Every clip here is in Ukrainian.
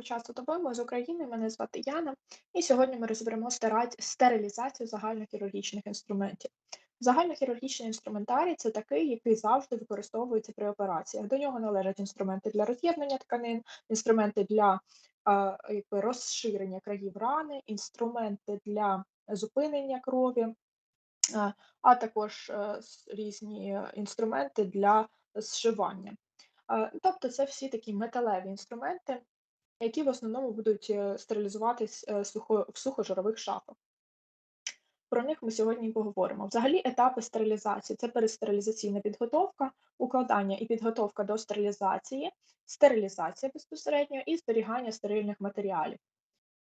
Доброго часу доби. З України. Мене звати Яна. І сьогодні ми розберемо стерилізацію загальнохірургічних інструментів. Загальнохірургічний інструментарій це такий, який завжди використовується при операціях. До нього належать інструменти для роз'єднання тканин, інструменти для якби, розширення країв рани, інструменти для зупинення крові, а, а також е, різні інструменти для зшивання. Тобто це всі такі металеві інструменти, які в основному будуть е, стерилізуватись е, в сухожирових шафах. Про них ми сьогодні і поговоримо. Взагалі, етапи стерилізації це перестерилізаційна підготовка, укладання і підготовка до стерилізації, стерилізація безпосередньо і зберігання стерильних матеріалів.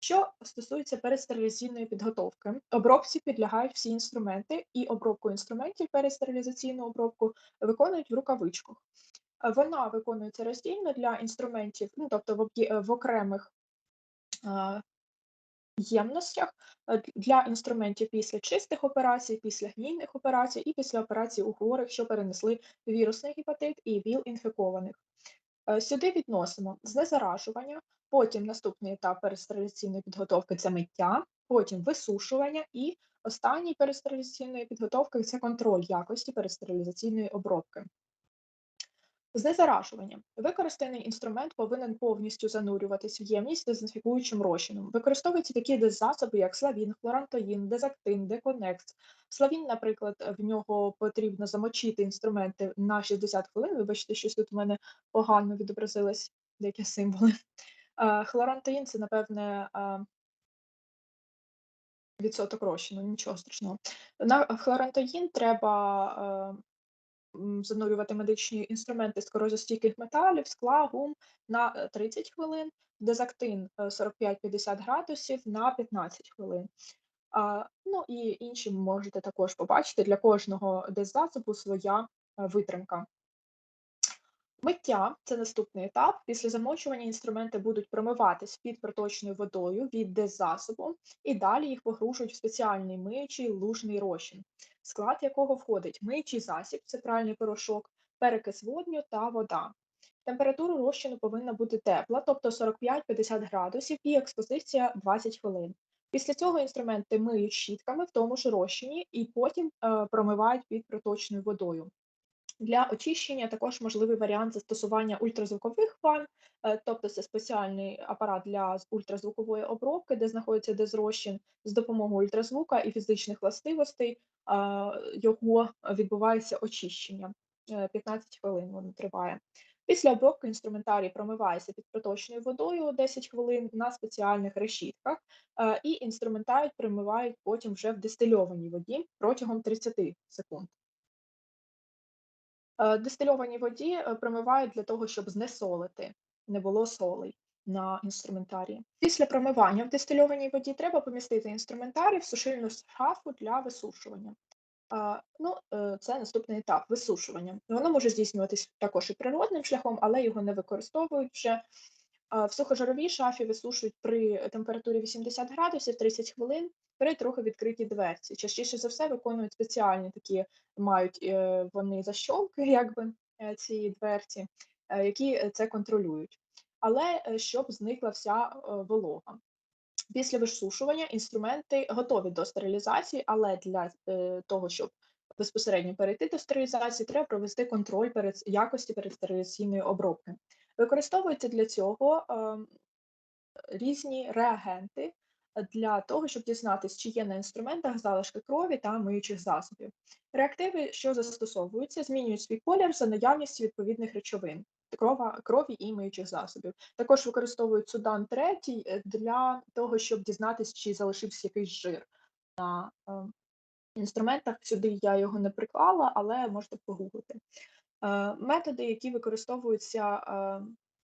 Що стосується перестерилізаційної підготовки, обробці підлягають всі інструменти, і обробку інструментів перестерилізаційну обробку виконують в рукавичках. Вона виконується роздільно для інструментів, ну тобто в, окремих ємностях е, для інструментів після чистих операцій, після гнійних операцій і після операцій у хворих, що перенесли вірусний гепатит і ВІЛ інфікованих. Е, Сюди відносимо знезаражування, потім наступний етап перестерилізаційної підготовки це миття, потім висушування і останній перестерилізаційної підготовки це контроль якості перестерилізаційної обробки. Знезаражування. Використаний інструмент повинен повністю занурюватись в ємність дезінфікуючим розчином. Використовуються такі деззасоби, як славін, хлорантоїн, дезактин, деконекс. Славін, наприклад, в нього потрібно замочити інструменти на 60 хвилин. Вибачте, щось тут у мене погано відобразились деякі символи. Хлорантоїн це, напевне, відсоток розчину, нічого страшного. На хлорантоїн треба занурювати медичні інструменти з корозостійких металів, скла, гум на е, 30 хвилин, дезактин е, 45-50 градусів на 15 хвилин. А, ну і інші можете також побачити для кожного деззасобу своя е, витримка. Миття це наступний етап. Після замочування інструменти будуть промиватись під проточною водою від деззасобу, і далі їх погружують в спеціальний миючий лужний розчин, склад якого входить миючий засіб, це пральний порошок, перекис водню та вода. Температура розчину повинна бути тепла, тобто 45-50 градусів, і експозиція 20 хвилин. Після цього інструменти миють щітками в тому ж розчині і потім е, промивають під проточною водою. Для очищення також можливий варіант застосування ультразвукових ванн, е, тобто це спеціальний апарат для ультразвукової обробки, де знаходиться дезрозчин з допомогою ультразвука і фізичних властивостей. Його відбувається очищення. Е, 15 хвилин воно триває. Після обробки інструментарій промивається під проточною водою 10 хвилин на спеціальних решітках, е, і інструментарій промивають потім вже в дистильованій воді протягом 30 секунд. Е, Дистильованій воді е, промивають для того, щоб знесолити, не було солей на інструментарії. Після промивання в дистильованій воді треба помістити інструментарій в сушильну шафу для висушування. Ну, е, це наступний етап висушування. Воно може здійснюватись також і природним шляхом, але його не використовують вже. В сухожаровій шафі висушують при температурі 80 градусів 30 хвилин при трохи відкритій дверці. Частіше за все виконують спеціальні такі, мають е, вони защолки, якби е, ці дверці, е, які це контролюють. Але щоб зникла вся волога. Після висушування інструменти готові до стерилізації, але для того, щоб безпосередньо перейти до стерилізації, треба провести контроль перед якості передстерилізаційної обробки. Використовуються для цього ем, різні реагенти для того, щоб дізнатися, чи є на інструментах залишки крові та миючих засобів. Реактиви, що застосовуються, змінюють свій колір за наявністю відповідних речовин. Крова, крові і миючих засобів. Також використовують судан третій е, для того, щоб дізнатися, чи залишився якийсь жир на е, інструментах. Сюди я його не приклала, але можете погуглити. Е, методи, які використовуються е,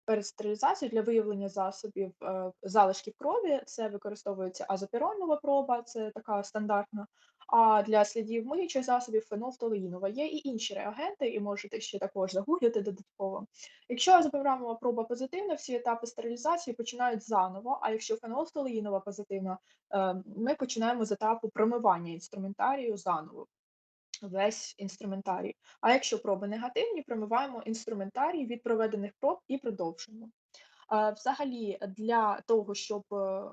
перед стерилізацією для виявлення засобів е, залишків крові, це використовується азопіронова проба, це така стандартна. А для слідів миючих засобів фенолфталеїнова. Є і інші реагенти, і можете ще також загуглити додатково. Якщо азопіронова проба позитивна, всі етапи стерилізації починають заново. А якщо фенолфталеїнова позитивна, е, ми починаємо з етапу промивання інструментарію заново весь інструментарій. А якщо проби негативні, промиваємо інструментарій від проведених проб і продовжуємо. Е, Взагалі, для того, щоб е,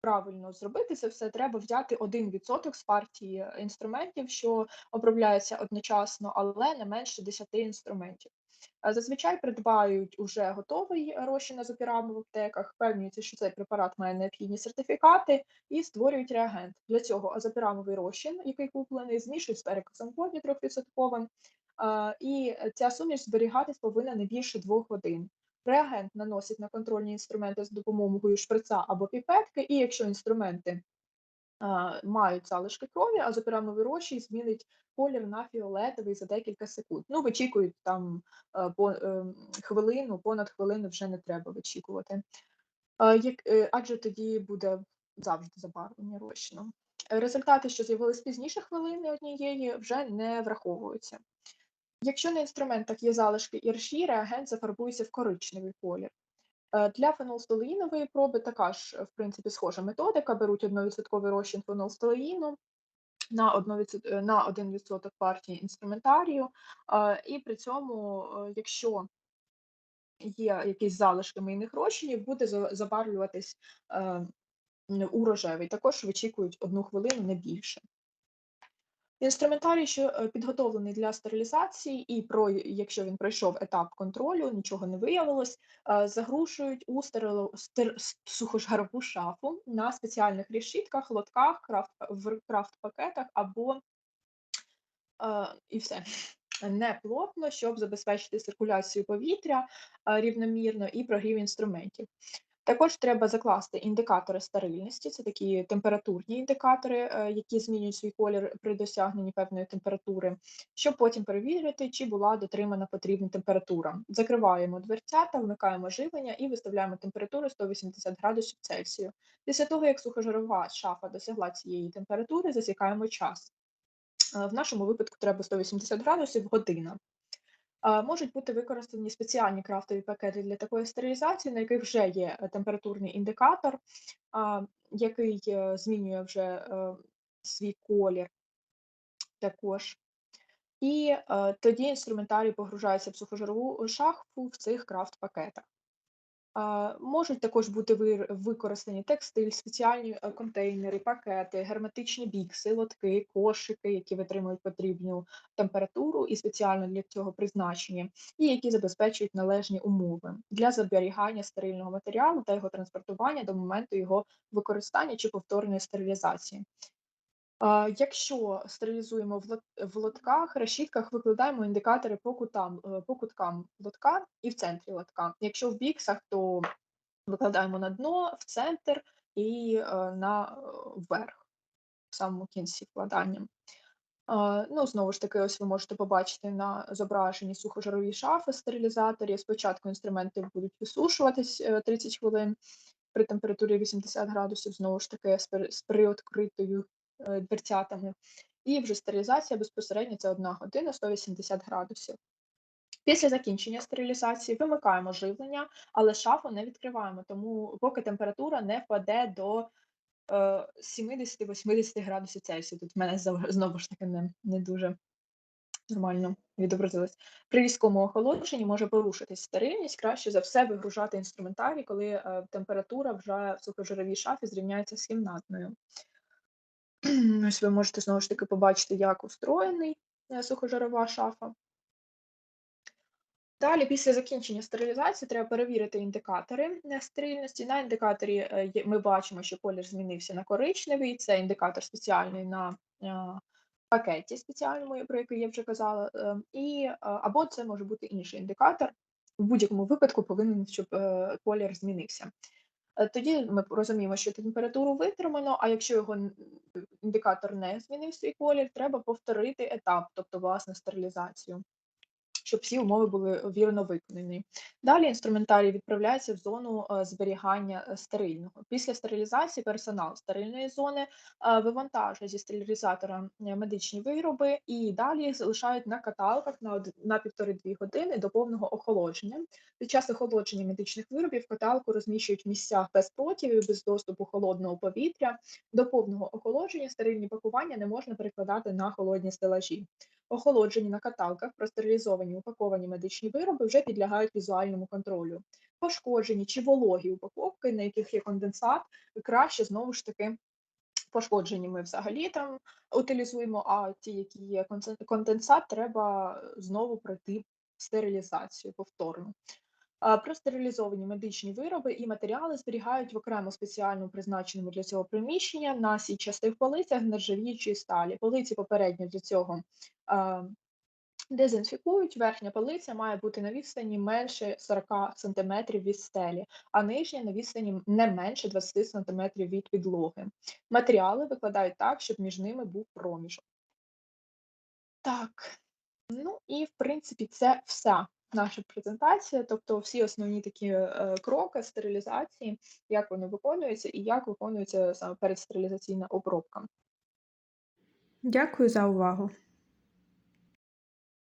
правильно зробити це все, треба взяти 1% з партії е, інструментів, що обробляються одночасно, але не менше 10 інструментів. Е, Зазвичай придбають уже готовий розчин азопіраму в аптеках, впевнюються, що цей препарат має необхідні сертифікати і створюють реагент. Для цього азопірамовий розчин, який куплений, змішують з перекисом воді 3%, е, і ця суміш зберігатись повинна не більше двох годин. Реагент наносять на контрольні інструменти з допомогою шприца або піпетки, і якщо інструменти а, мають залишки крові, азопірамовий розчин змінить колір на фіолетовий за декілька секунд. Ну, вичікують там е, по ем, хвилину, понад хвилину вже не треба вичікувати. А, як, е, адже тоді буде завжди забарвлення розчином. Е, Результати, що з'явились пізніше хвилини однієї, вже не враховуються. Якщо на інструментах є залишки ірші, реагент зафарбується в коричневий колір. Е, Для фенолфталеїнової проби така ж, е, в принципі, схожа методика. Беруть 1% розчин фенолфталеїну на 1%, е, на 1% партії інструментарію, і при цьому, якщо є якісь залишки мийних розчинів, буде забарвлюватись у. Також вичікують одну хвилину, не більше. Інструментарій, що е, підготовлений для стерилізації, і про якщо він пройшов етап контролю, нічого не виявилось, е, загрушують у стерило, стер, сухожарову шафу на спеціальних решітках, лотках, крафт, в крафт-пакетах або е, і все. Не плотно, щоб забезпечити циркуляцію повітря е, рівномірно і прогрів інструментів. Також треба закласти індикатори стерильності, це такі температурні індикатори, е, які змінюють свій колір при досягненні певної температури, щоб потім перевірити, чи була дотримана потрібна температура. Закриваємо дверцята, вмикаємо живлення і виставляємо температуру 180 градусів Цельсію. Після того, як сухожарова шафа досягла цієї температури, засікаємо час. Е, В нашому випадку треба 180 градусів година. Можуть бути використані спеціальні крафтові пакети для такої стерилізації, на яких вже є е, температурний індикатор, який е, змінює вже е, свій колір також. І е, тоді інструментарій погружається в сухожирову шахту в цих крафт-пакетах. Можуть також бути вир- використані текстиль, спеціальні е, контейнери, пакети, герметичні бікси, лотки, кошики, які витримують потрібну температуру і спеціально для цього призначені, і які забезпечують належні умови для зберігання стерильного матеріалу та його транспортування до моменту його використання чи повторної стерилізації. Якщо стерилізуємо в лотках, решітках, викладаємо індикатори по кутам, е, по куткам лотка і в центрі лотка. Якщо в біксах, то викладаємо на дно, в центр і е, на е, вверх, в самому кінці вкладання. Ну, знову ж таки, ось ви можете побачити на зображенні сухожарові шафи стерилізаторів. Спочатку інструменти будуть висушуватись е, 30 хвилин при температурі 80 градусів, знову ж таки, з приоткритою дверцятами. І вже стерилізація безпосередньо це 1 година 180 градусів. Після закінчення стерилізації вимикаємо живлення, але шафу не відкриваємо, тому поки температура не впаде до е, 70-80 градусів Цельсію. Тут в мене знову ж таки не, не дуже нормально відобразилось. При різкому охолодженні може порушитись стерильність. Краще за все вигружати інструментарій, коли е, температура вже в сухожировій шафі зрівняється з кімнатною. Ось ви можете знову ж таки побачити, як устроєний е, сухожарова шафа. Далі, після закінчення стерилізації, треба перевірити індикатори е, стерильності. На індикаторі е, ми бачимо, що колір змінився на коричневий. Це індикатор спеціальний на пакеті спеціальному, про який я вже казала. І, або це може бути інший індикатор. В будь-якому випадку повинен, щоб колір змінився. Е, Тоді ми розуміємо, що температуру витримано, а якщо його індикатор не змінив свій колір, треба повторити етап, тобто власне стерилізацію щоб всі умови були вірно виконані. Далі інструментарій відправляється в зону е, зберігання е, стерильного. Після стерилізації персонал стерильної зони е, вивантажує зі стерилізатора е, медичні вироби і далі залишають на каталках на, на півтори-дві години до повного охолодження. Під час охолодження медичних виробів каталку розміщують в місцях без протягів, без доступу холодного повітря. До повного охолодження стерильні пакування не можна перекладати на холодні стелажі. Охолоджені на каталках, простерилізовані упаковані медичні вироби вже підлягають візуальному контролю. Пошкоджені чи вологі упаковки, на яких є конденсат, краще знову ж таки пошкоджені ми взагалі там утилізуємо, а ті, які є конденсат, треба знову пройти стерилізацію повторну. А, Простерилізовані медичні вироби і матеріали зберігають в окремо спеціально призначеному для цього приміщення на сітчастих полицях нержавіючої сталі. Полиці попередньо для цього а, дезінфікують. Верхня полиця має бути на відстані менше 40 см від стелі, а нижня на відстані не менше 20 см від підлоги. Матеріали викладають так, щоб між ними був проміжок. Так, ну і в принципі це вся наша презентація, тобто всі основні такі е, кроки стерилізації, як вони виконуються і як виконується саме передстерилізаційна обробка. Дякую за увагу.